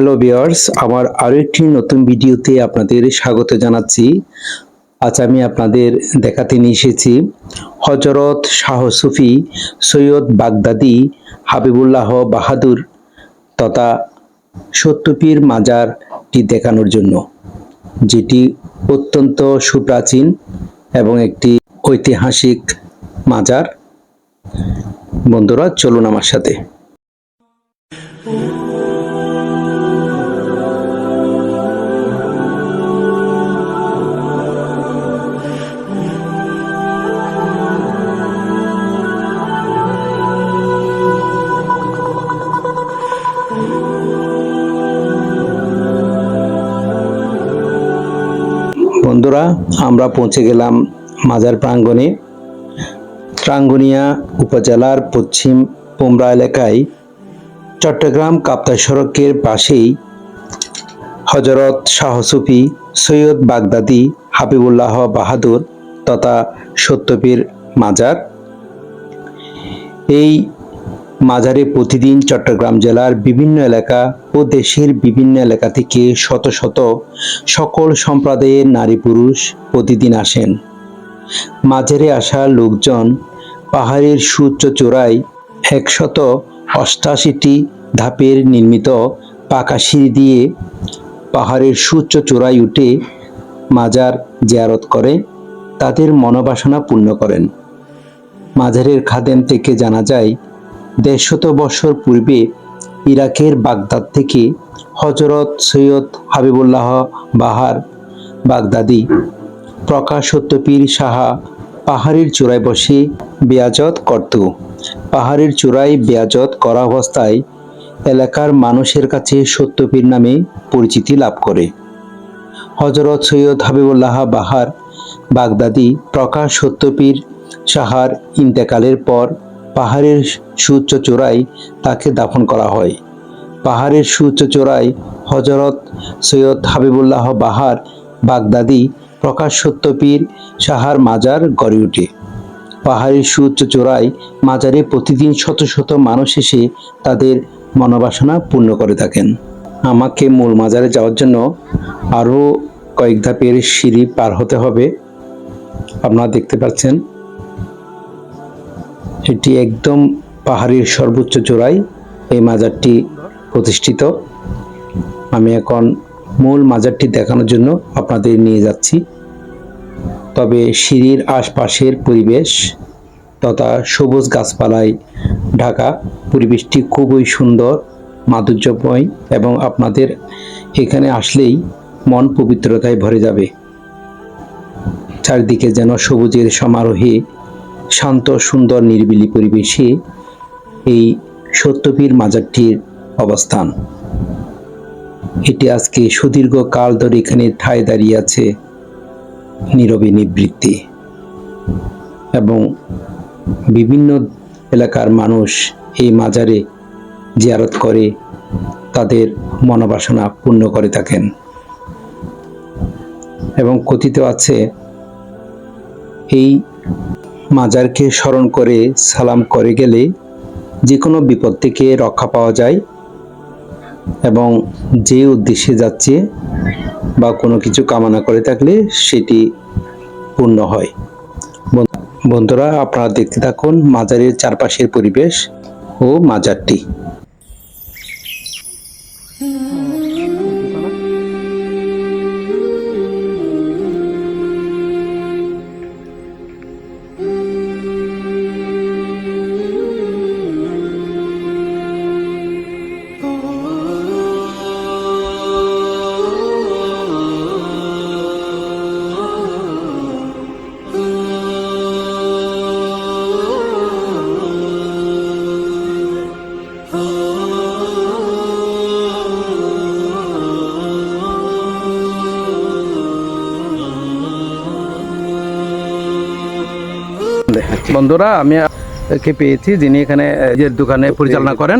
Hello বিয়ার্স আমার আরও একটি নতুন ভিডিওতে আপনাদের স্বাগত জানাচ্ছি। আজ আমি আপনাদের দেখাতে নিয়ে এসেছি হজরত শাহ সুফি সৈয়দ বাগদাদি হাবিবুল্লাহ বাহাদুর তথা সত্যপীর মাজারটি দেখানোর জন্য, যেটি অত্যন্ত সুপ্রাচীন এবং একটি ঐতিহাসিক মাজার। বন্ধুরা, চলুন আমার সাথে। বন্ধুরা, আমরা পৌঁছে গেলাম মাজার প্রাঙ্গণে। ট্রাঙ্গুনিয়া উপজেলার পশ্চিম পোমরা এলাকায় চট্টগ্রাম কাপ্তাই সড়কের পাশেই হজরত শাহ সুফি সৈয়দ বাগদাদি হাবিবুল্লাহ বাহাদুর তথা সত্যপীর মাজার। এই মাজারে প্রতিদিন চট্টগ্রাম জেলার বিভিন্ন এলাকা ও দেশের বিভিন্ন এলাকা থেকে শত শত সকল সম্প্রদায়ের নারী পুরুষ প্রতিদিন আসেন। মাজারে আসা লোকজন পাহাড়ের সুউচ্চ চূড়ায় একশত অষ্টাশিটি ধাপের নির্মিত পাকা সিঁড়ি দিয়ে পাহাড়ের সুউচ্চ চূড়ায় উঠে মাজার জিয়ারত করে, তাদের মনোবাসনা পূর্ণ করেন। মাঝারের খাদেম থেকে জানা যায় দেড়শত বছর পূর্বে ইরাকের বাগদাদ থেকে হজরত সৈয়দ হাবিবুল্লাহ বাহার বাগদাদি প্রকাশ সত্যপীর সাহা পাহাড়ের চূড়ায় বসে বেয়াজত করত। পাহাড়ের চূড়ায় বেয়াজত করা অবস্থায় এলাকার মানুষের কাছে সত্যপীর নামে পরিচিতি লাভ করে। হজরত সৈয়দ হাবিবুল্লাহ বাহার বাগদাদি প্রকাশ সত্যপীর সাহার ইন্তেকালের পর পাহাড়ের সুউচ্চ চূড়ায় তাকে দাফন করা হয়। পাহাড়ের সুউচ্চ চূড়ায় হজরত সৈয়দ হাবিবুল্লাহ বাহার বাগদাদি প্রকাশ সত্যপীর সাহার মাজার গড়ে ওঠে। পাহাড়ের সুউচ্চ চূড়ায় মাজারে প্রতিদিন শত শত মানুষ এসে তাদের মনোবাসনা পূর্ণ করে থাকেন। আমাকে মূল মাজারে যাওয়ার জন্য আরও কয়েক ধাপের সিঁড়ি পার হতে হবে। আপনারা দেখতে পাচ্ছেন এটি একদম পাহাড়ির সর্বোচ্চ চূড়ায় এই মাজারটি প্রতিষ্ঠিত। আমি এখন মূল মাজারটি দেখানোর জন্য আপনাদের নিয়ে যাচ্ছি। তবে সিঁড়ির আশপাশের পরিবেশ তথা সবুজ গাছপালায় ঢাকা পরিবেশটি খুবই সুন্দর, মাধুর্যময় এবং আপনাদের এখানে আসলেই মন পবিত্রতায় ভরে যাবে। চারদিকে যেন সবুজের সমারোহে শান্ত, সুন্দর, নিরিবিলি পরিবেশে এই সত্যপীর মাজারটির অবস্থান। এটি আজকে সুদীর্ঘ কাল ধরে এখানে ঠায় দাঁড়িয়ে আছে নীরবে নিবৃত্তি এবং বিভিন্ন এলাকার মানুষ এই মাজারে জিয়ারত করে, তাদের মনোবাসনা পূর্ণ করে থাকেন। এবং কথিত আছে, এই মাজারকে স্মরণ করে সালাম করে গেলে যে কোনো বিপদ থেকে রক্ষা পাওয়া যায় এবং যে উদ্দেশ্যে যাচ্ছে বা কোনো কিছু কামনা করে থাকলে সেটি পূর্ণ হয়। বন্ধুরা, আপনারা দেখতে থাকুন মাজারের চারপাশের পরিবেশ ও মাজারটি। বন্ধুরা আমি কে পেয়েছি যিনি এখানে যে দোকানে পরিচালনা করেন।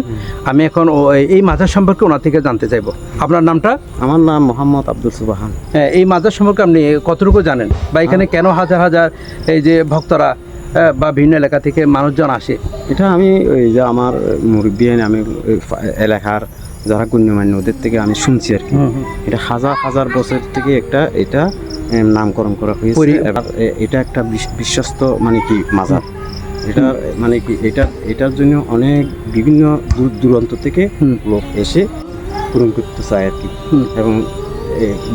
আমি এখন এই মাজার সম্পর্কে ওনার থেকে জানতে চাইব। আপনার নামটা? আমার নাম মোহাম্মদ আব্দুল সুবাহান। হ্যাঁ, এই মাজার সম্পর্কে আপনি কতটুকু জানেন? বা এখানে কেন হাজার হাজার এই যে ভক্তরা বা ভিন্ন এলাকা থেকে মানুষজন আসে? এটা আমি ওই যে আমার মুরব্বী আমি এলাকার যারা গণ্যমান্য ওদের থেকে আমি শুনছি আর কি। এটা হাজার হাজার বছর থেকে একটা এটা নামকরণ করা হয়েছে এবার এটা একটা বিশ্বস্ত মানে কি মাজার। এটা মানে কি এটা এটার জন্য অনেক বিভিন্ন দূর দূরান্ত থেকে লোক এসে পূরণ করতে চায় আর কি। এবং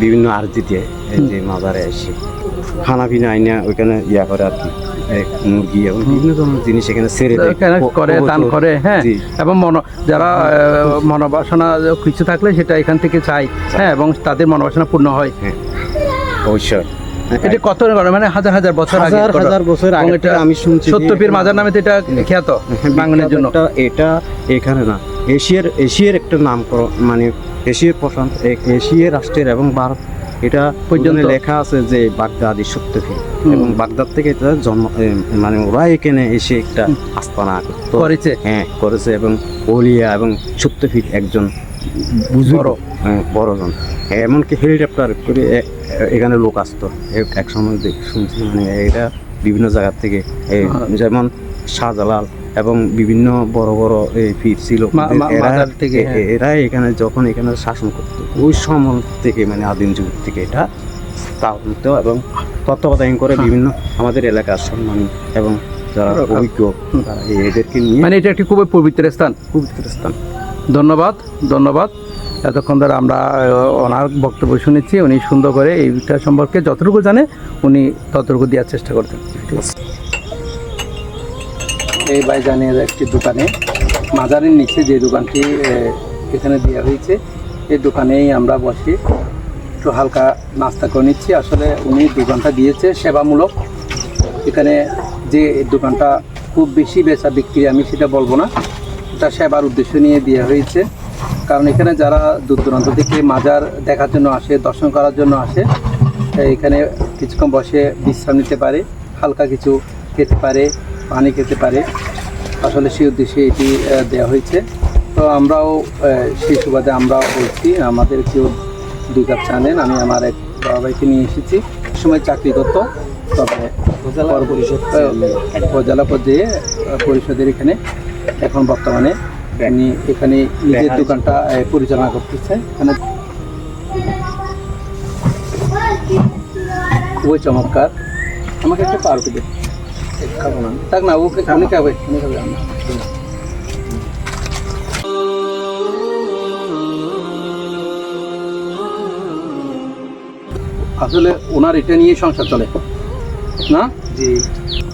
বিভিন্ন আর্জি দিয়ে যে মাজারে এসে খানা পিনা আইনা ওইখানে ইয়া করে আর কি মুরগি এবং বিভিন্ন ধরনের জিনিস এখানে ছেড়ে দেয়। করে দান করে। হ্যাঁ। এবং মন যারা মনোবাসনা কিছু থাকলে সেটা এখান থেকে চাই হ্যাঁ এবং তাদের মনোবাসনা পূর্ণ হয়। এটা কত মানে হাজার হাজার বছর আগে হাজার হাজার বছর আগে এটা আমি শুনছি সত্যপীর মাজার নামে এটা খ্যাত বাঙালির জন্য। এটা এটা এখানে না এশিয়ার এশিয়ার একটা নাম মানে এশিয়ার প্রশান্ত এ- এশিয়া রাষ্ট্রের এবং ভারত এটা পর্যন্ত। লেখা আছে যে বাগদাদি সত্যপীর এবং বাগদাদ থেকে এটা জন্ম মানে ওরা এখানে এসে একটা আস্তানা করেছে। হ্যাঁ করেছে এবং ওলিয়া এবং সত্যপীর একজন বড়। হ্যাঁ, বড়জন এমনকি হেলিকপ্টার করে এখানে লোক আসতো। এক সময় দেখ- শুনছি মানে এটা বিভিন্ন জায়গার থেকে হ্যাঁ। যেমন শাহজালাল এবং বিভিন্ন বড় বড় এই পীর ছিল। থেকে, হ্যাঁ। এরা এখানে যখন এখানে শাসন করতো ওই সময় থেকে মানে আদিম যুগ থেকে এটা স্থাপিত এবং তত্ত্বাবধান করে বিভিন্ন আমাদের এলাকার সম্মানী এবং যারা অভিজ্ঞ এদেরকে নিয়ে মানে এটা একটি খুবই পবিত্র স্থান। পবিত্র স্থান। ধন্যবাদ ধন্যবাদ। এতক্ষণ ধরে আমরা ওনার বক্তব্য শুনেছি, উনি সুন্দর করে এইটা সম্পর্কে যতটুকু জানে, উনি ততটুকু দেওয়ার চেষ্টা করতেন। ঠিক আছে এই বাইজানের একটি দোকানে, মাজারের নিচে যে দোকানটি এখানে দেওয়া হয়েছে, এই দোকানেই আমরা বসে একটু হালকা নাস্তা করে নিচ্ছি। আসলে উনি দোকানটা দিয়েছে সেবামূলক। এখানে যে দোকানটা খুব বেশি বেচা বিক্রি আমি সেটা বলব না। এটা সেবার উদ্দেশ্য নিয়ে দেওয়া হয়েছে। কারণ এখানে যারা দূর দূরান্ত থেকে মাজার দেখার জন্য আসে দর্শন করার জন্য আসে এখানে কিছুক্ষণ বসে বিশ্রাম নিতে পারে হালকা কিছু খেতে পারে পানি খেতে পারে। আসলে সেই উদ্দেশ্যে এটি দেওয়া হয়েছে। তো আমরাও সেই সুবাদে আমরাও বলছি আমাদের কেউ দুই কাপ চা নেন আমি আমার এক বড় ভাইকে নিয়ে এসেছি। সময় চাকরি করতো তবে উপজেলা পর্যায়ে পরিষদের এখানে এখন বর্তমানে উনি এখানে নিজের দোকানটা পরিচালনা করতেছে। এখানে খুবই চমৎকার। আমাকে একটা পাউরুটি দে। এক খাব না থাক না ওকে উনি খাবে উনি খাবে। আমরা আসলে ওনার এটা নিয়ে সংসার চলে না? জি।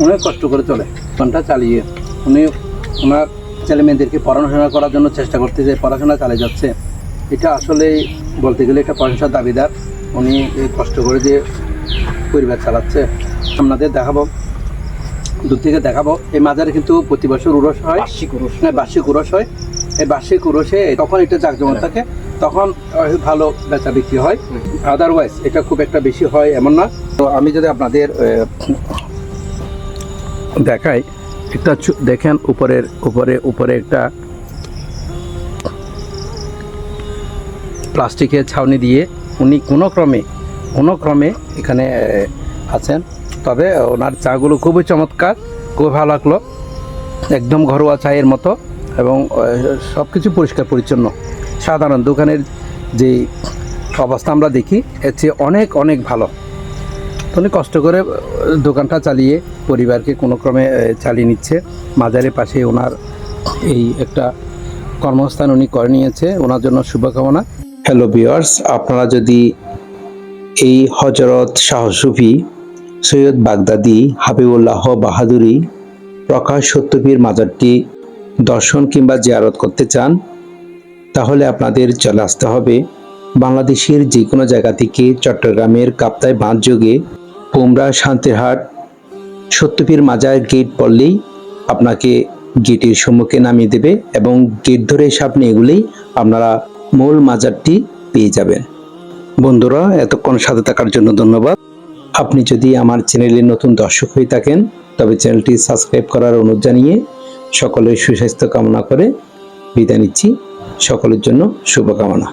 অনেক কষ্ট করে চলে। দোকানটা চালিয়ে। উনি ওনার ছেলে মেয়েদেরকে পড়াশোনা করার জন্য চেষ্টা করতেছে পড়াশোনা চালিয়ে যাচ্ছে। এটা আসলে বলতে গেলে একটা প্রশংসার দাবিদার। উনি এই কষ্ট করে যে পরিবার চালাচ্ছে আপনাদের দেখাবো দূর থেকে দেখাবো। এই মাজারে কিন্তু প্রতি বছর উরস হয়। না বার্ষিক উরস হয়। এই বার্ষিক উরসে তখন এটা জাকজমক থাকে তখন ভালো বেচা বিক্রি হয়। আদারওয়াইজ এটা খুব একটা বেশি হয় এমন না। তো আমি যদি আপনাদের দেখাই একটা দেখেন উপরের, উপরে উপরে একটা প্লাস্টিকের ছাউনি দিয়ে উনি কোনো ক্রমে কোনো ক্রমে এখানে আছেন। তবে ওনার চাগুলো খুবই চমৎকার, খুবই ভালো লাগল। একদম ঘরোয়া চায়ের মতো এবং সব কিছু পরিষ্কার পরিচ্ছন্ন। সাধারণ দোকানের যে অবস্থা আমরা দেখি, এর চেয়ে অনেক অনেক ভালো। উনি কষ্ট করে দোকানটা চালিয়ে পরিবারকে কোনো ক্রমে চালিয়ে নিচ্ছে। মাজারের পাশে ওনার এই একটা কর্মস্থান উনি করে নিয়েছে, ওনার জন্য শুভকামনা। হ্যালো ভিউয়ার্স আপনারা যদি এই হজরত শাহ সুফি, সৈয়দ বাগদাদি, হাবিবুল্লাহ বাহাদুরি, প্রকাশ সত্যপীর মাজারটি দর্শন কিংবা জিয়ারত করতে চান, তাহলে আপনাদের চলে আসতে হবে বাংলাদেশের যে কোনো জায়গা থেকে চট্টগ্রামের কাপ্তায় বাঁধ যোগে পুমরা শান্তিরহাট সত্যপীর মাজার গেট পড়লেই আপনাকে গেটের সম্মুখে নামিয়ে দেবে এবং গেট ধরে সামনে এগুলেই আপনারা মূল মাজারটি পেয়ে যাবেন। বন্ধুরা, এতক্ষণ সাথে থাকার জন্য ধন্যবাদ। আপনি যদি আমার চ্যানেলে নতুন দর্শক হয়ে থাকেন, তবে চ্যানেলটি সাবস্ক্রাইব করার অনুরোধ জানিয়ে সকলের সুস্বাস্থ্য কামনা করে বিদায় নিচ্ছি। সকলের জন্য শুভকামনা।